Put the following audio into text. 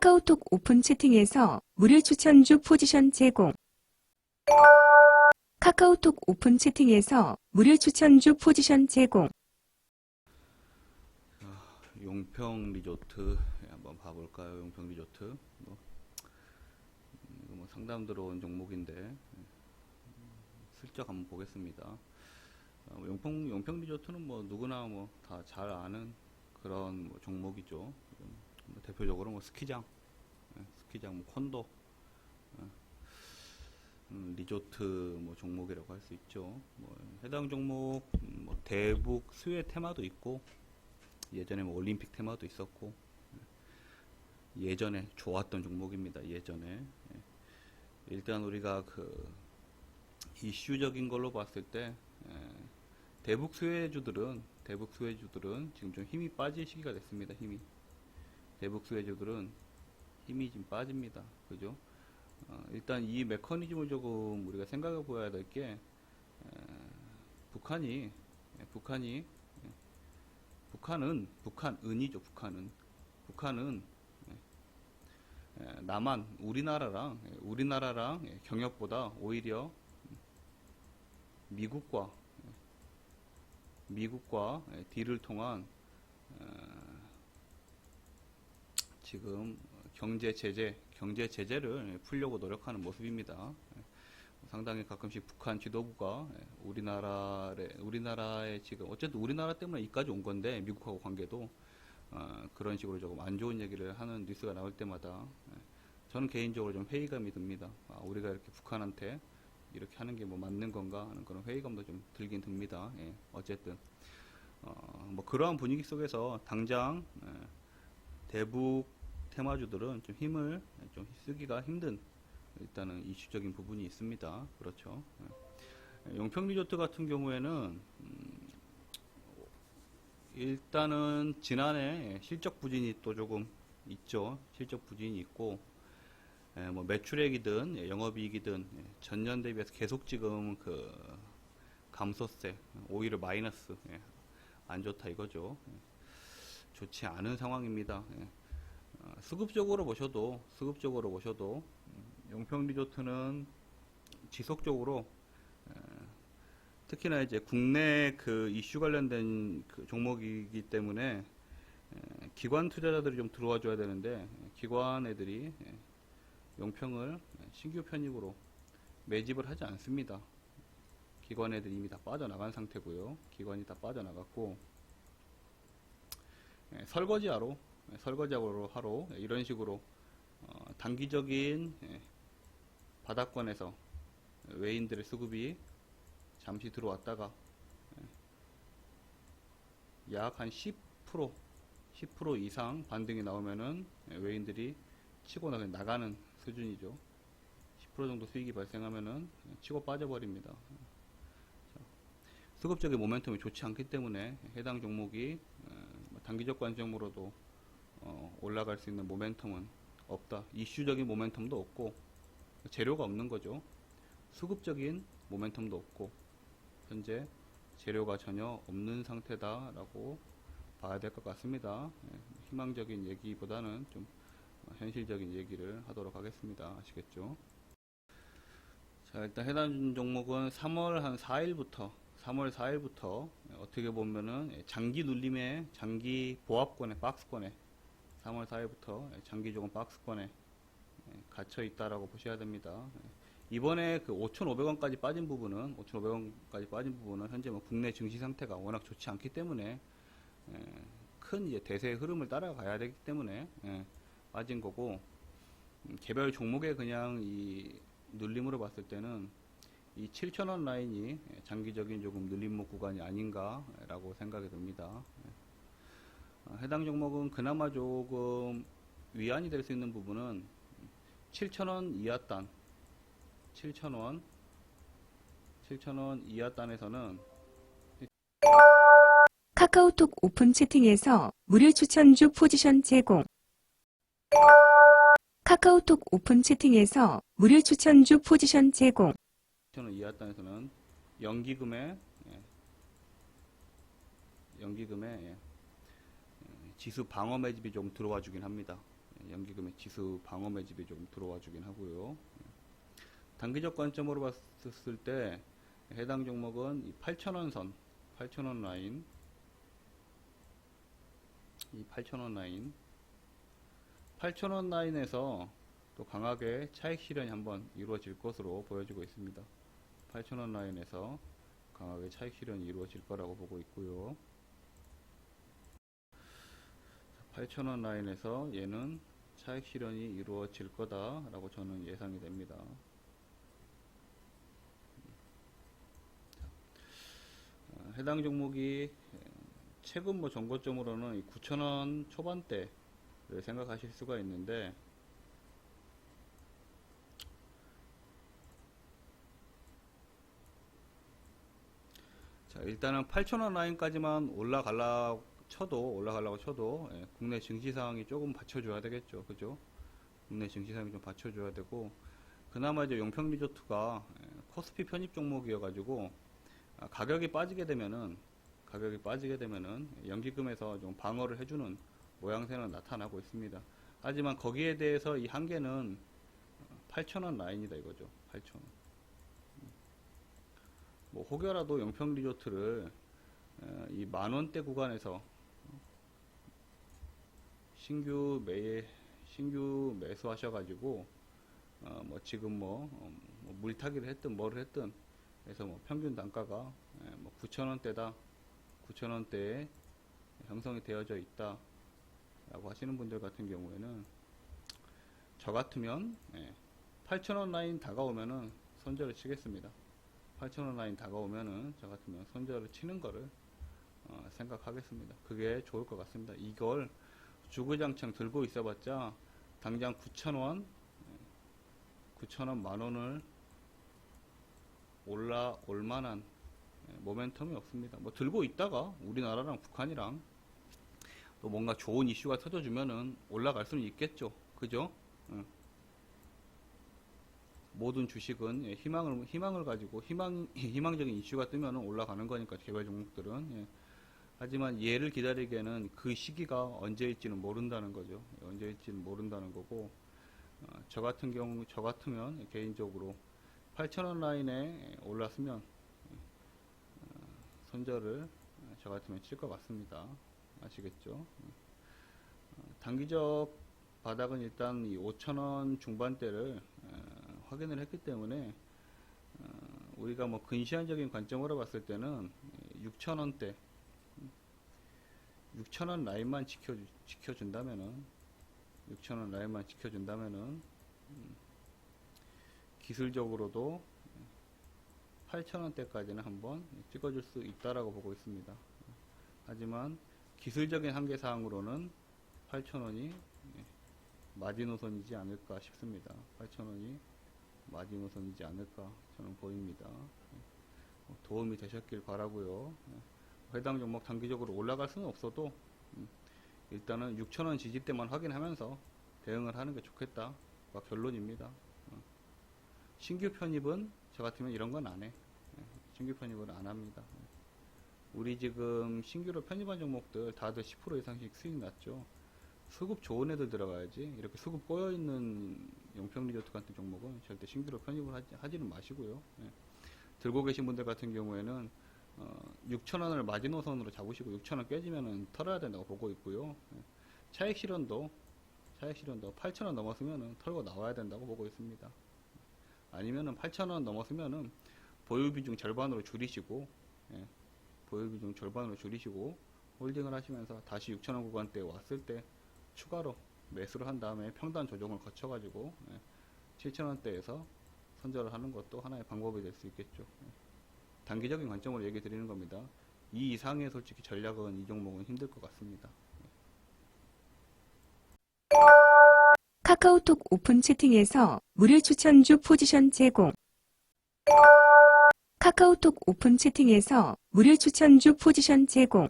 카카오톡 오픈 채팅에서 무료 추천주 포지션 제공. 카카오톡 오픈 채팅에서 무료 추천주 포지션 제공. 용평 리조트 예, 한번 봐볼까요? 용평 리조트 뭐, 음, 뭐 상담 들어온 종목인데 예, 슬쩍 한번 보겠습니다. 어, 용평 용평 리조트는 뭐 누구나 뭐 다 잘 아는 그런 뭐 종목이죠. 음, 뭐 대표적으로 뭐 스키장, 예, 스키장, 뭐 콘도, 예, 음, 리조트 뭐 종목이라고 할 수 있죠. 뭐 해당 종목 음, 뭐 대북 수혜 테마도 있고. 예전에 뭐 올림픽 테마도 있었고 예전에 좋았던 종목입니다. 예전에 예. 일단 우리가 그 이슈적인 걸로 봤을 때 예, 대북 수혜주들은 대북 수혜주들은 지금 좀 힘이 빠질 시기가 됐습니다. 힘이 대북 수혜주들은 힘이 좀 빠집니다. 그죠? 어, 일단 이 메커니즘을 조금 우리가 생각해 보아야 될 게 북한이 예, 북한이 북한은 북한은이죠. 북한은 북한은 예, 예, 남한 우리나라랑 예, 우리나라랑 예, 경협보다 오히려 미국과 예, 미국과 예, 딜을 통한 어, 지금 경제 제재 경제 제재를 예, 풀려고 노력하는 모습입니다. 예, 상당히 가끔씩 북한 지도부가 예, 우리나라의 우리나라의 지금 어쨌든 우리나라 때문에 이까지 온 건데 미국하고 관계도 어, 그런 식으로 조금 안 좋은 얘기를 하는 뉴스가 나올 때마다 예, 저는 개인적으로 좀 회의감이 듭니다. 아, 우리가 이렇게 북한한테 이렇게 하는 게 뭐 맞는 건가 하는 그런 회의감도 좀 들긴 듭니다. 예, 어쨌든 어, 뭐 그러한 분위기 속에서 당장 예, 대북 테마주들은 좀 힘을 좀 쓰기가 힘든 일단은 이슈적인 부분이 있습니다. 그렇죠. 예. 용평 리조트 같은 경우에는 음, 일단은 지난해 실적 부진이 또 조금 있죠. 실적 부진이 있고 예, 뭐 매출액이든 예, 영업이익이든 예, 전년 대비해서 계속 지금 그 감소세 오히려 마이너스 예, 안 좋다 이거죠. 예. 좋지 않은 상황입니다. 수급적으로 보셔도 수급적으로 보셔도 용평 리조트는 지속적으로 에, 특히나 이제 국내 그 이슈 관련된 그 종목이기 때문에 에, 기관 투자자들이 좀 들어와 줘야 되는데 기관 애들이 에, 용평을 신규 편입으로 매집을 하지 않습니다. 기관 애들이 이미 다 빠져나간 상태고요. 기관이 다 빠져나갔고 에, 설거지하러 에, 설거지하러 하러 이런 식으로 어, 단기적인 예, 바닥권에서 외인들의 수급이 잠시 들어왔다가 약한 10% 10% 이상 반등이 나오면은 예, 외인들이 치고 나가 나가는 수준이죠. 10% 정도 수익이 발생하면은 예, 치고 빠져버립니다. 자, 수급적인 모멘텀이 좋지 않기 때문에 해당 종목이 어, 단기적 관점으로도 어, 올라갈 수 있는 모멘텀은 없다. 이슈적인 모멘텀도 없고 재료가 없는 거죠. 수급적인 모멘텀도 없고 현재 재료가 전혀 없는 상태다라고 봐야 될 것 같습니다. 예, 희망적인 얘기보다는 좀 어, 현실적인 얘기를 하도록 하겠습니다. 아시겠죠? 자, 일단 해당 종목은 3월 한 4일부터 3월 4일부터 어떻게 보면은 장기 눌림의 장기 보합권의 박스권에 3월 4일부터 장기 조금 박스권에 예, 갇혀 있다라고 보셔야 됩니다. 예, 이번에 그 5,500원까지 빠진 부분은 5,500원까지 빠진 부분은 현재 뭐 국내 증시 상태가 워낙 좋지 않기 때문에 예, 큰 이제 대세의 흐름을 따라가야 되기 때문에 예, 빠진 거고 음, 개별 종목의 그냥 이 눌림으로 봤을 때는 이 7,000원 라인이 예, 장기적인 조금 눌림목 구간이 아닌가라고 생각이 듭니다. 해당 종목은 그나마 조금 위안이 될 수 있는 부분은 7,000원 이하 단, 7,000원, 7,000원 이하 단에서는 카카오톡 오픈 채팅에서 무료 추천주 포지션 제공. 카카오톡 오픈 채팅에서 무료 추천주 포지션 제공. 7,000원 이하 단에서는 연기금에 예, 연기금에 예, 예, 지수 방어 매집이 좀 들어와 주긴 합니다. 예, 연기금의 지수 방어 매집이 좀 들어와 주긴 하고요. 단기적 관점으로 봤을 때 해당 종목은 이 8,000원 선, 8,000원 라인, 이 8,000원 라인, 8,000원 라인에서 또 강하게 차익 실현이 한번 이루어질 것으로 보여지고 있습니다. 8,000원 라인에서 강하게 차익 실현이 이루어질 거라고 보고 있고요. 8,000원 라인에서 얘는 차익 실현이 이루어질 거다 라고 저는 예상이 됩니다. 어, 해당 종목이 최근 뭐 정고점으로는 9,000원 초반대를 생각하실 수가 있는데 자, 일단은 8,000원 라인까지만 올라갈라 쳐도 올라가려고 쳐도 예, 국내 증시 상황이 조금 받쳐줘야 되겠죠, 그죠? 국내 증시 상황이 좀 받쳐줘야 되고 그나마 이제 용평 리조트가 예, 코스피 편입 종목이어가지고 아, 가격이 빠지게 되면은 가격이 빠지게 되면은 연기금에서 좀 방어를 해주는 모양새는 나타나고 있습니다. 하지만 거기에 대해서 이 한계는 8,000원 라인이다 이거죠. 8,000원. 뭐 혹여라도 용평 리조트를 어, 이 만원대 구간에서 신규 매 신규 매수하셔가지고 어, 뭐 지금 뭐, 어, 뭐 물타기를 했든 뭐를 했든 그래서 뭐 평균 단가가 예, 뭐 9,000원대다 9,000원대에 형성이 되어져 있다 라고 하시는 분들 같은 경우에는 저 같으면 예, 8,000원 라인 다가오면은 손절을 치겠습니다 8,000원 라인 다가오면은 저 같으면 손절을 치는 거를 어, 생각하겠습니다. 그게 좋을 것 같습니다. 이걸 주구장창 들고 있어봤자 당장 9,000원, 9,000원 만원을 올라올 만한 예, 모멘텀이 없습니다. 뭐 들고 있다가 우리나라랑 북한이랑 또 뭔가 좋은 이슈가 터져주면은 올라갈 수는 있겠죠. 그죠? 응. 모든 주식은 예, 희망을 희망을 가지고 희망 희망적인 이슈가 뜨면 올라가는 거니까 개별 종목들은 예. 하지만 얘를 기다리기에는 그 시기가 언제일지는 모른다는 거죠. 예, 언제일지는 모른다는 거고 어, 저 같은 경우 저 같으면 개인적으로 8,000원 라인에 올랐으면 예, 어, 손절을 저 같으면 칠 것 같습니다. 아시겠죠? 어, 단기적 바닥은 일단 이 5,000원 중반대를 어, 확인을 했기 때문에 어, 우리가 뭐 근시안적인 관점으로 봤을 때는 6,000원대 6,000원 라인만 지켜 지켜준다면은 6,000원 라인만 지켜준다면은 음, 기술적으로도 8,000원대까지는 한번 찍어줄 수 있다라고 보고 있습니다. 하지만 기술적인 한계 사항으로는 8,000원이 마지노선이지 않을까 싶습니다. 8,000원이 마지노선이지 않을까 저는 보입니다. 어, 도움이 되셨길 바라고요. 해당 종목 단기적으로 올라갈 수는 없어도 음, 일단은 6,000원 지지대만 확인하면서 대응을 하는 게 좋겠다가 결론입니다. 어. 신규 편입은 저 같으면 이런 건 안 해. 예, 신규 편입은 안 합니다. 우리 지금 신규로 편입한 종목들 다들 10% 이상씩 수익 났죠. 수급 좋은 애들 들어가야지 이렇게 수급 꼬여 있는 용평 리조트 같은 종목은 절대 신규로 편입을 하지, 하지는 마시고요. 예. 들고 계신 분들 같은 경우에는 어, 6,000원을 마지노선으로 잡으시고 6,000원 깨지면은 털어야 된다고 보고 있고요. 예. 차익 실현도 차익 실현도 8,000원 넘었으면은 털고 나와야 된다고 보고 있습니다. 아니면은 8,000원 넘었으면은 보유 비중 절반으로 줄이시고 예. 보유 비중 절반으로 줄이시고 홀딩을 하시면서 다시 6,000원 구간대에 왔을 때 추가로 매수를 한 다음에 평단 조정을 거쳐 가지고 7,000원대에서 선절을 하는 것도 하나의 방법이 될 수 있겠죠. 예. 단기적인 관점으로 얘기 드리는 겁니다. 이 이상의 솔직히 전략은 이 종목은 힘들 것 같습니다. 카카오톡 오픈 채팅에서 무료 추천주 포지션 제공. 카카오톡 오픈 채팅에서 무료 추천주 포지션 제공.